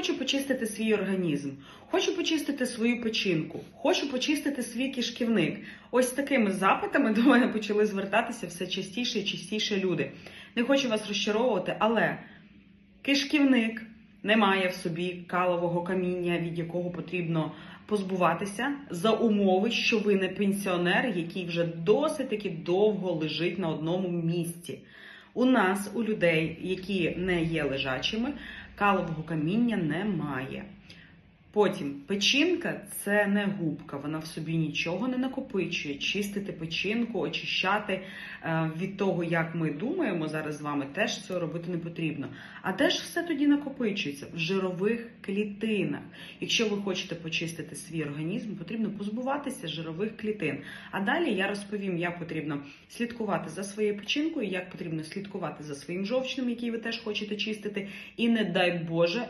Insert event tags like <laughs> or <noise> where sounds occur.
хочу почистити свій організм, хочу почистити свою печінку, хочу почистити свій кишківник. Ось такими запитами <laughs> до мене почали звертатися все частіше і частіше люди. Не хочу вас розчаровувати, але кишківник не має в собі калового каміння, від якого потрібно позбуватися за умови, що ви не пенсіонер, який вже досить таки довго лежить на одному місці. У нас, у людей, які не є лежачими, калового каміння немає. Потім печінка це не губка, вона в собі нічого не накопичує. Чистити печінку, очищати е, від того, як ми думаємо зараз з вами, теж цього робити не потрібно. А де ж все тоді накопичується? В жирових клітинах. Якщо ви хочете почистити свій організм, потрібно позбуватися жирових клітин. А далі я розповім, як потрібно слідкувати за своєю печінкою, як потрібно слідкувати за своїм жовчним, який ви теж хочете чистити, і не дай Боже